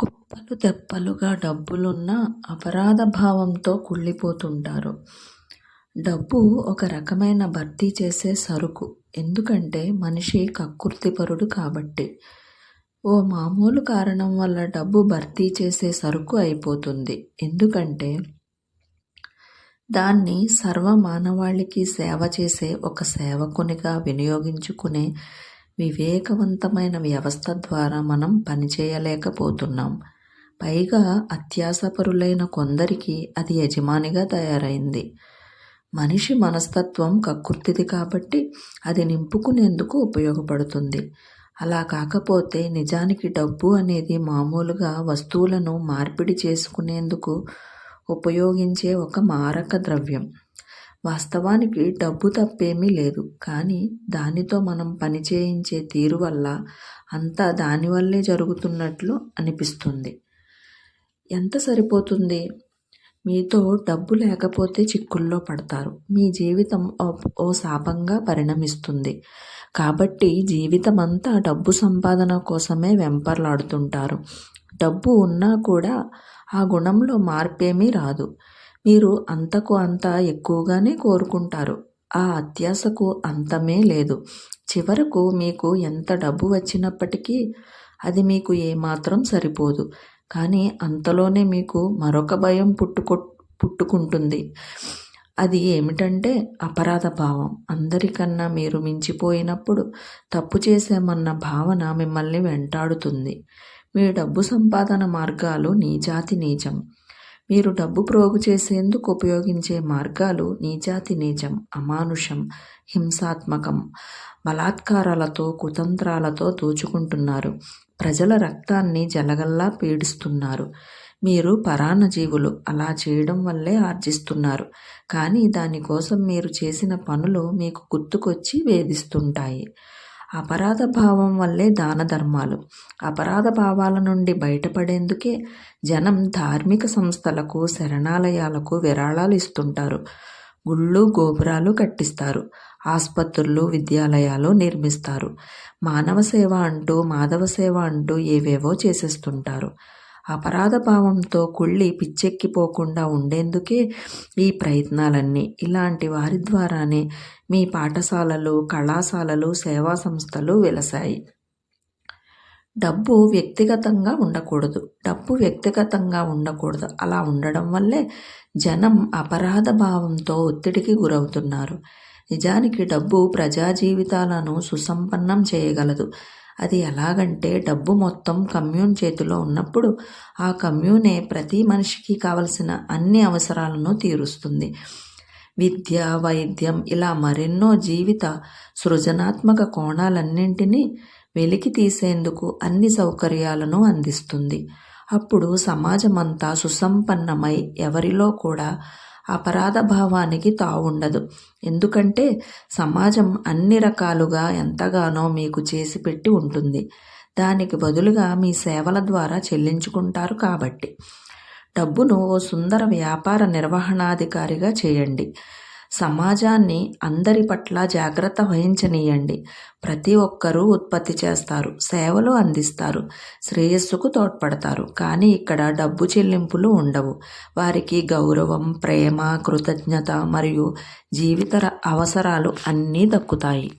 కుప్పలు తెప్పలుగా డబ్బులున్న అపరాధ భావంతో కుళ్ళిపోతుంటారు. డబ్బు ఒక రకమైన భర్తీ చేసే సరుకు. ఎందుకంటే మనిషి కక్కుర్తిపరుడు కాబట్టి. ఓ మామూలు కారణం వల్ల డబ్బు భర్తీ చేసే సరుకు అయిపోతుంది. ఎందుకంటే దాన్ని సర్వమానవాళికి సేవ చేసే ఒక సేవకునిగా వినియోగించుకునే వివేకవంతమైన వ్యవస్థ ద్వారా మనం పనిచేయలేకపోతున్నాం. పైగా అత్యాసపరులైన కొందరికి అది యజమానిగా తయారైంది. మనిషి మనస్తత్వం కక్కుర్తిది కాబట్టి అది నింపుకునేందుకు ఉపయోగపడుతుంది. అలా కాకపోతే నిజానికి డబ్బు అనేది మామూలుగా వస్తువులను మార్పిడి చేసుకునేందుకు ఉపయోగించే ఒక మారక ద్రవ్యం. వాస్తవానికి డబ్బు తప్పేమీ లేదు. కానీ దానితో మనం పని చేయించే తీరు వల్ల అంతా దానివల్లే జరుగుతున్నట్లు అనిపిస్తుంది. ఎంత సరిపోతుంది? మీతో డబ్బు లేకపోతే చిక్కుల్లో పడతారు. మీ జీవితం ఓ శాపంగా పరిణమిస్తుంది. కాబట్టి జీవితమంతా డబ్బు సంపాదన కోసమే వెంపర్లాడుతుంటారు. డబ్బు ఉన్నా కూడా ఆ గుణంలో మార్పేమీ రాదు. మీరు అంతకు అంత ఎక్కువగానే కోరుకుంటారు. ఆ అత్యాశకు అంతమే లేదు. చివరకు మీకు ఎంత డబ్బు వచ్చినప్పటికీ అది మీకు ఏమాత్రం సరిపోదు. కానీ అంతలోనే మీకు మరొక భయం పుట్టుకొ పుట్టుకుంటుంది. అది ఏమిటంటే అపరాధ భావం. అందరికన్నా మీరు మించిపోయినప్పుడు తప్పు చేసామన్న భావన మిమ్మల్ని వెంటాడుతుంది. మీ డబ్బు సంపాదన మార్గాలు నీచాతి నీచం. మీరు డబ్బు ప్రోగు చేసేందుకు ఉపయోగించే మార్గాలు నీచాతి నీచం, అమానుషం, హింసాత్మకం. బలాత్కారాలతో, కుతంత్రాలతో దోచుకుంటున్నారు. ప్రజల రక్తాన్ని జలగల్లా పీడిస్తున్నారు. మీరు పరాన్న జీవులు అలా చేయడం వల్లే ఆర్జిస్తున్నారు. కానీ దానికోసం మీరు చేసిన పనులు మీకు గుర్తుకొచ్చి వేధిస్తుంటాయి. అపరాధ భావం వల్లే దానధర్మాలు. అపరాధ భావాల నుండి బయటపడేందుకే జనం ధార్మిక సంస్థలకు, శరణాలయాలకు విరాళాలు ఇస్తుంటారు. గుళ్ళు, గోపురాలు కట్టిస్తారు. ఆసుపత్రులు విద్యాలయాలు నిర్మిస్తారు. మానవ సేవ అంటూ, మాధవ సేవ అంటూ ఏవేవో చేసేస్తుంటారు. అపరాధ భావంతో కుళ్ళి పిచ్చెక్కిపోకుండా ఉండేందుకే ఈ ప్రయత్నాలన్నీ. ఇలాంటి వారి ద్వారానే మీ పాఠశాలలు, కళాశాలలు, సేవా సంస్థలు వెలసాయి. డబ్బు వ్యక్తిగతంగా ఉండకూడదు. డబ్బు వ్యక్తిగతంగా ఉండకూడదు. అలా ఉండడం వల్లే జనం అపరాధ భావంతో ఒత్తిడికి గురవుతున్నారు. నిజానికి డబ్బు ప్రజా జీవితాలను సుసంపన్నం చేయగలదు. అది ఎలాగంటే డబ్బు మొత్తం కమ్యూన్ చేతిలో ఉన్నప్పుడు ఆ కమ్యూనే ప్రతి మనిషికి కావలసిన అన్ని అవసరాలను తీరుస్తుంది. విద్య, వైద్యం ఇలా మరెన్నో జీవిత సృజనాత్మక కోణాలన్నింటినీ వెలికి తీసేందుకు అన్ని సౌకర్యాలను అందిస్తుంది. అప్పుడు సమాజమంతా సుసంపన్నమై ఎవరిలో కూడా అపరాధ భావానికి తావుండదు. ఎందుకంటే సమాజం అన్ని రకాలుగా ఎంతగానో మీకు చేసిపెట్టి ఉంటుంది. దానికి బదులుగా మీ సేవల ద్వారా చెల్లించుకుంటారు కాబట్టి. డబ్బును ఓ సుందర వ్యాపార నిర్వహణాధికారిగా చేయండి. సమాజాన్ని అందరి పట్ల జాగ్రత్త వహించనీయండి. ప్రతి ఒక్కరూ ఉత్పత్తి చేస్తారు. సేవలు అందిస్తారు. శ్రేయస్సుకు తోడ్పడతారు. కానీ ఇక్కడ డబ్బు చెల్లింపులు ఉండవు. వారికి గౌరవం, ప్రేమ, కృతజ్ఞత మరియు జీవిత అవసరాలు అన్నీ దక్కుతాయి.